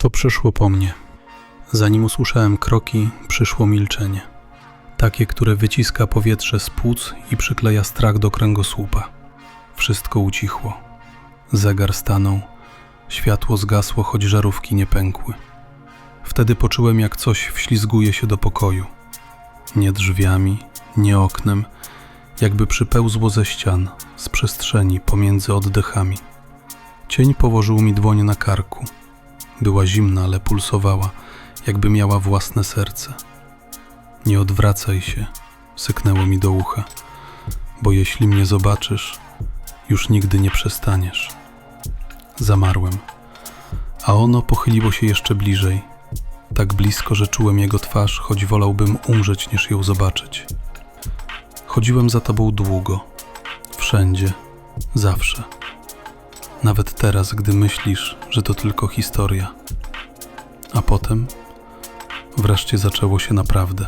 To przyszło po mnie. Zanim usłyszałem kroki, przyszło milczenie. Takie, które wyciska powietrze z płuc i przykleja strach do kręgosłupa. Wszystko ucichło. Zegar stanął, światło zgasło, choć żarówki nie pękły. Wtedy poczułem, jak coś wślizguje się do pokoju. Nie drzwiami, nie oknem, jakby przypełzło ze ścian, z przestrzeni pomiędzy oddechami. Cień położył mi dłoń na karku. Była zimna, ale pulsowała, jakby miała własne serce. Nie odwracaj się, syknęło mi do ucha, bo jeśli mnie zobaczysz, już nigdy nie przestaniesz. Zamarłem, a ono pochyliło się jeszcze bliżej, tak blisko, że czułem jego twarz, choć wolałbym umrzeć niż ją zobaczyć. Chodziłem za tobą długo, wszędzie, zawsze. Nawet teraz, gdy myślisz, że to tylko historia. A potem wreszcie zaczęło się naprawdę.